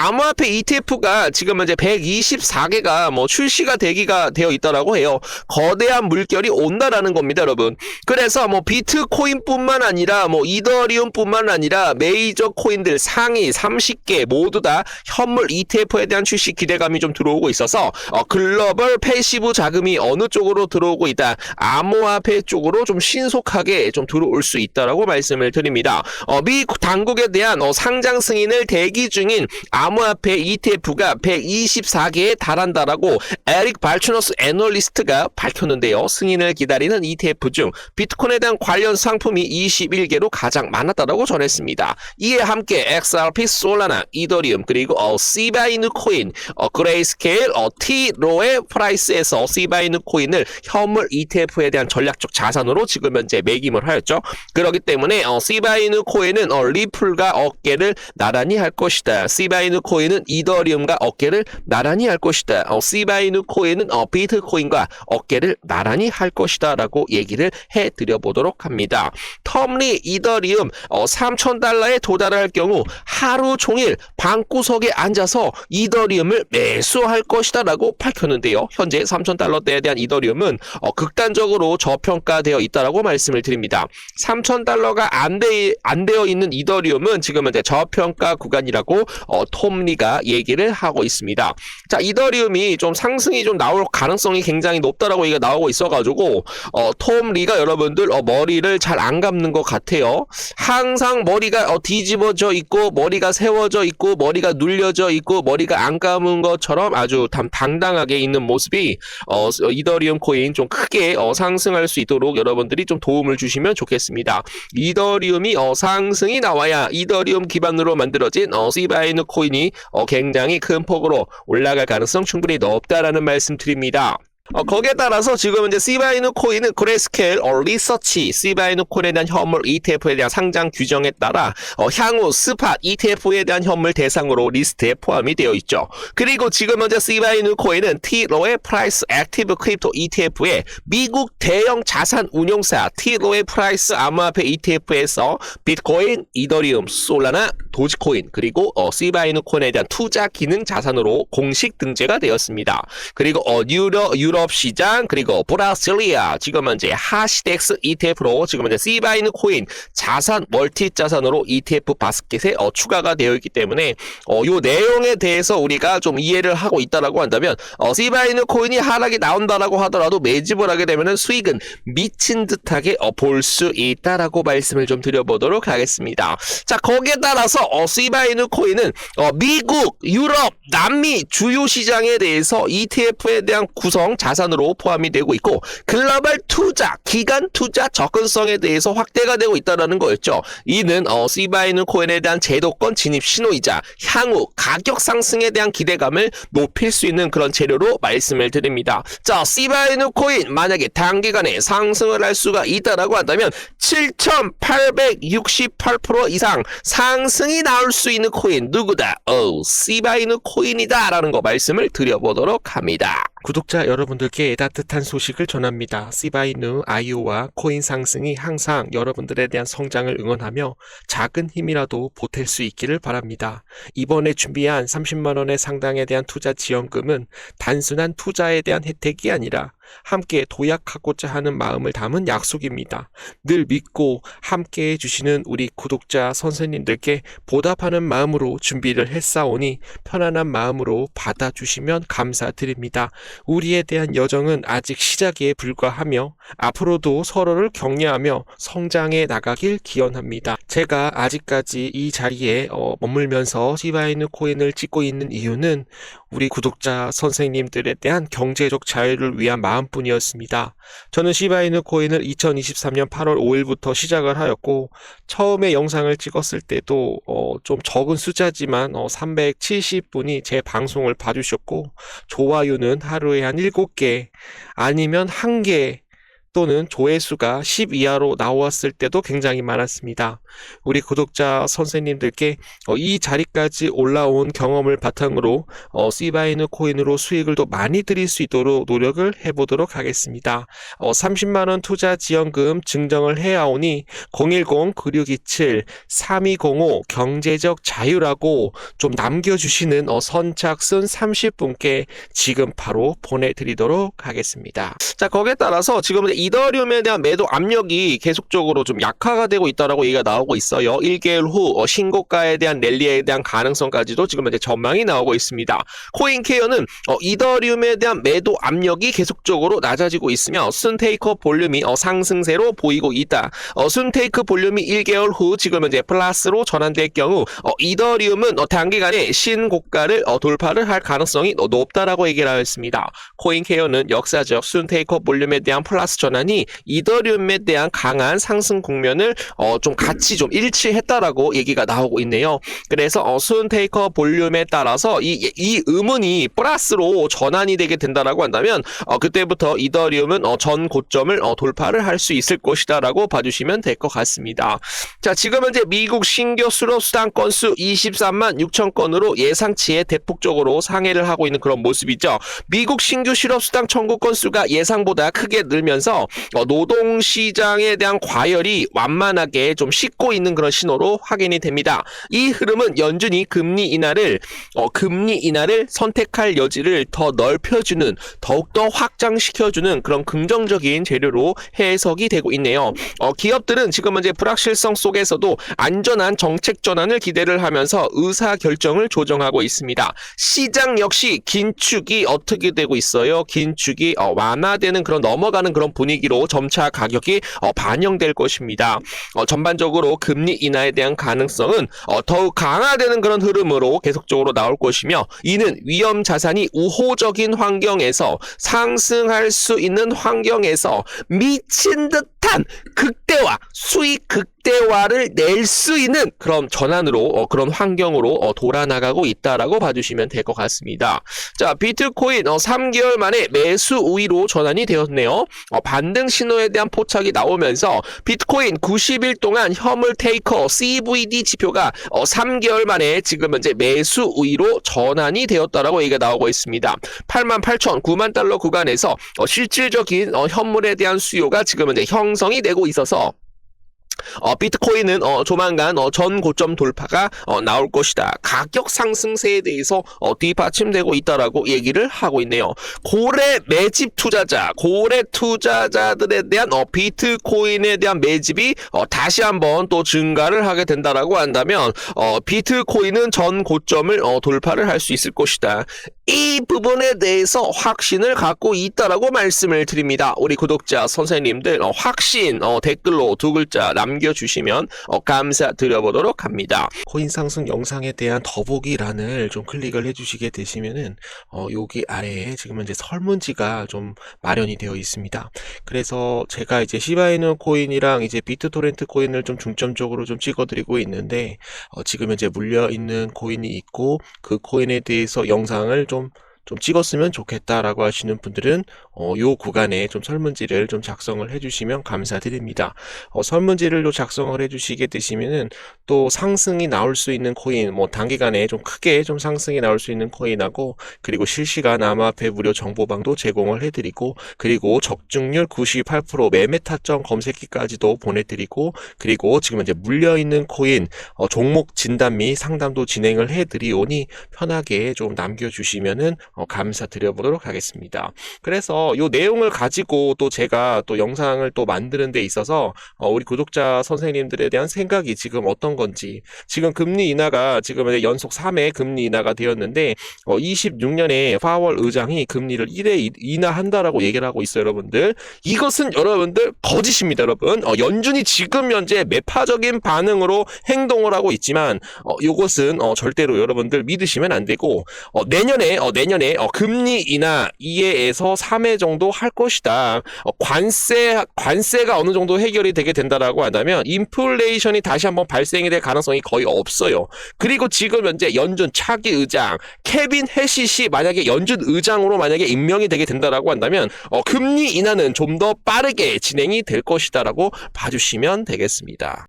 암호화폐 ETF가 지금 이제 124개가 뭐 출시가 되기가 되어 있다라고 해요. 거대한 물결이 온다라는 겁니다, 여러분. 그래서 뭐 비트코인뿐만 아니라 뭐 이더리움뿐만 아니라 메이저 코인들 상위 30개 모두 다 현물 ETF에 대한 출시 기대감이 좀 들어오고 있어서 어, 글로벌 패시브 자금이 어느 쪽으로 들어오고 있다. 암호화폐 쪽으로 좀 신속하게 좀 들어올 수 있다라고 말씀을 드립니다. 어, 미 당국에 대한 어, 상장 승인을 대기 중인 암 호화폐 ETF가 124개에 달한다라고 에릭 발추너스 애널리스트가 밝혔는데요. 승인을 기다리는 ETF 중 비트코인에 대한 관련 상품이 21개로 가장 많았다고 전했습니다. 이에 함께 XRP, 솔라나, 이더리움 그리고 어, 시바이누 코인, 어, 그레이스케일, 어, 티로의 프라이스에서 시바이누 코인을 현물 ETF에 대한 전략적 자산으로 지금 현재 매김을 하였죠. 그렇기 때문에 어, 시바이누 코인은 어, 리플과 어깨를 나란히 할 것이다. 시바이누 코인은 이더리움과 어깨를 나란히 할 것이다. 어, 시바이누 코인은 어, 비트코인과 어깨를 나란히 할 것이다 라고 얘기를 해드려 보도록 합니다. 텀리 이더리움 어, 3,000달러에 도달할 경우 하루 종일 방구석에 앉아서 이더리움을 매수할 것이다 라고 밝혔는데요. 현재 3,000달러대에 대한 이더리움은 어, 극단적으로 저평가되어 있다라고 말씀을 드립니다. 3,000달러가 안, 돼, 안 되어 있는 이더리움은 지금 현재 저평가 구간이라고 어, 톰리가 얘기를 하고 있습니다. 자, 이더리움이 좀 상승이 좀 나올 가능성이 굉장히 높다라고 얘기가 나오고 있어가지고 어, 톰 리가 여러분들 어, 머리를 잘 안 감는 것 같아요. 항상 머리가 어, 뒤집어져 있고 머리가 세워져 있고 머리가 눌려져 있고 머리가 안 감은 것처럼 아주 당, 당당하게 있는 모습이 어, 이더리움 코인 좀 크게 어, 상승할 수 있도록 여러분들이 좀 도움을 주시면 좋겠습니다. 이더리움이 어, 상승이 나와야 이더리움 기반으로 만들어진 어, 시바이누 코인이 어, 굉장히 큰 폭으로 올라갈 가능성 충분히 높다라는 말씀 드립니다. 어, 거기에 따라서 지금 이제 시바이누 코인은 그레스케일 어, 리서치 시바이누 코인에 대한 현물 ETF에 대한 상장 규정에 따라 어, 향후 스팟 ETF에 대한 현물 대상으로 리스트에 포함이 되어 있죠. 그리고 지금 현재 시바이누 코인은 티로의 프라이스 액티브 크립토 ETF에 미국 대형 자산 운용사 티로의 프라이스 암호화폐 ETF에서 비트코인, 이더리움, 솔라나, 도지코인 그리고 어, 시바이누 코인에 대한 투자 기능 자산으로 공식 등재가 되었습니다. 그리고 어, 유럽 유럽 시장 그리고 브라실리아 지금 현재 하시덱스 ETF로 지금 현재 시바이누 코인 자산 멀티 자산으로 ETF 바스켓에 어, 추가가 되어 있기 때문에 어, 요 내용에 대해서 우리가 좀 이해를 하고 있다라고 한다면 어, 시바이누 코인이 하락이 나온다라고 하더라도 매집을 하게 되면은 수익은 미친 듯하게 어, 볼 수 있다라고 말씀을 좀 드려보도록 하겠습니다. 자 거기에 따라서 어, 시바이누 코인은 어, 미국, 유럽, 남미 주요 시장에 대해서 ETF에 대한 구성 자 산으로 포함이 되고 있고 글로벌 투자, 기간 투자 접근성에 대해서 확대가 되고 있다는 거였죠. 이는 어, 시바이누 코인에 대한 제도권 진입 신호이자 향후 가격 상승에 대한 기대감을 높일 수 있는 그런 재료로 말씀을 드립니다. 자, 시바이누 코인 만약에 단기간에 상승을 할 수가 있다라고 한다면 7,868% 이상 상승이 나올 수 있는 코인 누구다? 어, 시바이누 코인이다라는 거 말씀을 드려보도록 합니다. 구독자 여러분들께 따뜻한 소식을 전합니다. 시바이누 아이오와 코인 상승이 항상 여러분들에 대한 성장을 응원하며 작은 힘이라도 보탤 수 있기를 바랍니다. 이번에 준비한 30만원의 상당에 대한 투자 지원금은 단순한 투자에 대한 혜택이 아니라 함께 도약하고자 하는 마음을 담은 약속입니다. 늘 믿고 함께 해주시는 우리 구독자 선생님들께 보답하는 마음으로 준비를 했사오니 편안한 마음으로 받아주시면 감사드립니다. 우리에 대한 여정은 아직 시작에 불과하며 앞으로도 서로를 격려하며 성장해 나가길 기원합니다. 제가 아직까지 이 자리에 어, 머물면서 시바이누 코인을 찍고 있는 이유는 우리 구독자 선생님들에 대한 경제적 자유를 위한 마음뿐이었습니다. 저는 시바이누 코인을 2023년 8월 5일부터 시작을 하였고 처음에 영상을 찍었을 때도 어, 좀 적은 숫자지만 어, 370분이 제 방송을 봐주셨고 좋아요는 하루에 한 7개 아니면 1개 또는 조회수가 10 이하로 나왔을 때도 굉장히 많았습니다. 우리 구독자 선생님들께 어, 이 자리까지 올라온 경험을 바탕으로 어, 씨바이누 코인으로 수익을 더 많이 드릴 수 있도록 노력을 해보도록 하겠습니다. 어, 30만원 투자 지원금 증정을 해야 오니 010-9627-3205 경제적 자유라고 좀 남겨주시는 어, 선착순 30분께 지금 바로 보내드리도록 하겠습니다. 자, 거기에 따라서 지금 이 더리움에 대한 매도 압력이 계속적으로 좀 약화가 되고 있다라고 얘기가 나오고 있어요. 1개월 후 어, 신고가에 대한 랠리에 대한 가능성까지도 지금 이제 전망이 나오고 있습니다. 코인케어는 어, 이더리움에 대한 매도 압력이 계속적으로 낮아지고 있으며 순테이커 볼륨이 어, 상승세로 보이고 있다. 어, 순테이크 볼륨이 1개월 후 지금 이제 플러스로 전환될 경우 어, 이더리움은 어, 단기간에 신고가를 어, 돌파를 할 가능성이 어, 높다라고 얘기를 하였습니다. 코인케어는 역사적 순테이커 볼륨에 대한 플러스 전 환이 이더리움에 대한 강한 상승 국면을 어, 좀 같이 좀 일치했다라고 얘기가 나오고 있네요. 그래서 어, 순 테이커 볼륨에 따라서 이, 이 의문이 플러스로 전환이 되게 된다라고 한다면 어, 그때부터 이더리움은 어, 전 고점을 어, 돌파를 할 수 있을 것이다라고 봐주시면 될 것 같습니다. 자, 지금 현재 미국 신규 수로 수당 건수 23만 6천 건으로 예상치에 대폭적으로 상회를 하고 있는 그런 모습이죠. 미국 신규 실업 수당 청구 건수가 예상보다 크게 늘면서 어, 노동 시장에 대한 과열이 완만하게 좀 식고 있는 그런 신호로 확인이 됩니다. 이 흐름은 연준이 금리 인하를 어, 금리 인하를 선택할 여지를 더 넓혀주는 더욱더 확장시켜주는 그런 긍정적인 재료로 해석이 되고 있네요. 어, 기업들은 지금 현재 불확실성 속에서도 안전한 정책 전환을 기대를 하면서 의사 결정을 조정하고 있습니다. 시장 역시 긴축이 어떻게 되고 있어요? 긴축이 어, 완화되는 그런 넘어가는 그런 분 위기로 점차 가격이 어, 반영될 것입니다. 어, 전반적으로 금리 인하에 대한 가능성은 어, 더욱 강화되는 그런 흐름으로 계속적으로 나올 것이며 이는 위험 자산이 우호적인 환경에서 상승할 수 있는 환경에서 미친 듯한 극대화 수익 극대화를 낼 수 있는 그런 전환으로 어, 그런 환경으로 어, 돌아나가고 있다라고 봐주시면 될 것 같습니다. 자 비트코인 어, 3개월 만에 매수 우위로 전환이 되었네요. 어, 반등 신호에 대한 포착이 나오면서 비트코인 90일 동안 현물 테이커 CVD 지표가 어, 3개월 만에 지금 현재 매수 우위로 전환이 되었다라고 얘기가 나오고 있습니다. 8만 8천, 9만 달러 구간에서 어, 실질적인 어, 현물에 대한 수요가 지금 현재 형성이 되고 있어서 어, 비트코인은 어, 조만간 어, 전 고점 돌파가 어, 나올 것이다. 가격 상승세에 대해서 어, 뒷받침되고 있다라고 얘기를 하고 있네요. 고래 매집 투자자, 고래 투자자들에 대한 어, 비트코인에 대한 매집이 어, 다시 한번 또 증가를 하게 된다라고 한다면 어, 비트코인은 전 고점을 어, 돌파를 할 수 있을 것이다. 이 부분에 대해서 확신을 갖고 있다라고 말씀을 드립니다. 우리 구독자 선생님들 어, 확신 어, 댓글로 두 글자 남겨주시면 어, 감사드려보도록 합니다. 코인 상승 영상에 대한 더보기란을 좀 클릭을 해주시게 되시면은 어, 여기 아래에 지금 현재 설문지가 좀 마련이 되어 있습니다. 그래서 제가 이제 시바이누 코인이랑 이제 비트토렌트 코인을 좀 중점적으로 좀 찍어드리고 있는데 어, 지금 현재 물려 있는 코인이 있고 그 코인에 대해서 영상을 좀 some 좀 찍었으면 좋겠다라고 하시는 분들은 어, 요 구간에 좀 설문지를 좀 작성을 해주시면 감사드립니다. 어, 설문지를 또 작성을 해주시게 되시면은 또 상승이 나올 수 있는 코인, 뭐 단기간에 좀 크게 좀 상승이 나올 수 있는 코인하고 그리고 실시간 암호화폐 무료 정보방도 제공을 해드리고 그리고 적중률 98% 매매 타점 검색기까지도 보내드리고 그리고 지금 이제 물려 있는 코인 어, 종목 진단 및 상담도 진행을 해드리오니 편하게 좀 남겨주시면은 어, 감사드려보도록 하겠습니다. 그래서 이 내용을 가지고 또 제가 또 영상을 또 만드는 데 있어서 어, 우리 구독자 선생님들에 대한 생각이 지금 어떤 건지 지금 금리 인하가 지금 연속 3회 금리 인하가 되었는데 어, 26년에 파월 의장이 금리를 1회 인하한다라고 얘기를 하고 있어요, 여러분들. 이것은 여러분들 거짓입니다, 여러분. 어, 연준이 지금 현재 매파적인 반응으로 행동을 하고 있지만 어, 이것은 어, 절대로 여러분들 믿으시면 안 되고 어, 내년에 어, 내년에 어, 금리 인하 2회에서 3회 정도 할 것이다. 어, 관세 관세가 어느 정도 해결이 되게 된다라고 한다면 인플레이션이 다시 한번 발생이 될 가능성이 거의 없어요. 그리고 지금 현재 연준 차기 의장 케빈 해시시 만약에 연준 의장으로 만약에 임명이 되게 된다라고 한다면 어, 금리 인하는 좀 더 빠르게 진행이 될 것이다라고 봐주시면 되겠습니다.